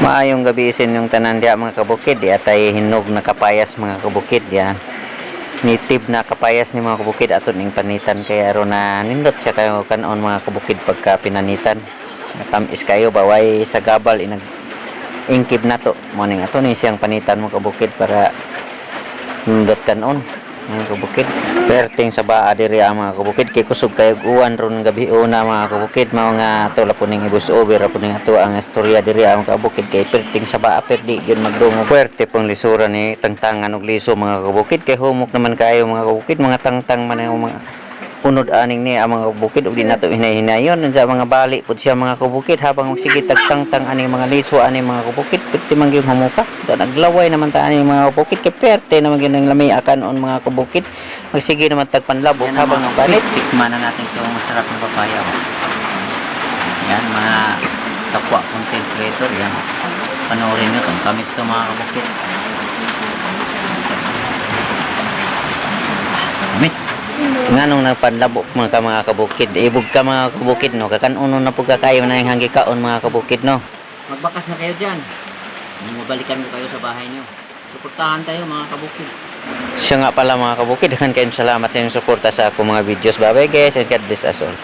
Maayong gabi isin yung tanan diya mga kabukid. Di atay hinog na kapayas mga kabukid. Yan. Native na kapayas ni mga kabukid aton ning panitan kaya aron na nindot siya kayo kanon mga kabukid pagka pinanitan. Tamis kayo baway sa gabal inag ingkib na to. Morning ato ni siyang panitan mga kabukid para nindot kanon mga kabukid. Perting sa baa diri mga kabukid. Kay kusog kayo uwan ron gabi una mga kabukid. Mao nga ato la puning ibus over ra ato ang istorya diri ang kabukid. Kay perting sa baa perdi gyud magdungo. Fuerte pong lisura ni tangtangan og liso mga kabukid. Kay humok naman kayo mga kabukid. Mga tangtang man mga punod aning ni ang mga kabukid ug di nato hinay-hinayon sa mga bali pud siya mga kabukid habang sige tagtangtang aning mga liso aning mga kabukid perti man gyud humuka ta naglaway naman ta aning mga kabukid kay perte naman gyud ang lamay akan on mga kabukid magsige naman tagpanlabok habang nagbanit Tikman na natin itong masarap na papaya. oh. Yan, mga kapwa content creator. Yan. Panoorin nyo itong tamis ito mga kabukit. Nganong nagpanlabok mga ka mga kabukid ibog ka mga kabukid no kakanuno na pud kakayo na yung hanggi kaon mga kabukid no Magbakas na kayo dyan. Mabalikan ko kayo sa bahay nyo. Suportahan tayo mga kabukit. siya nga pala mga kabukid kan kayo salamat sa inyong suporta sa akong mga videos bye bye guys and God bless us all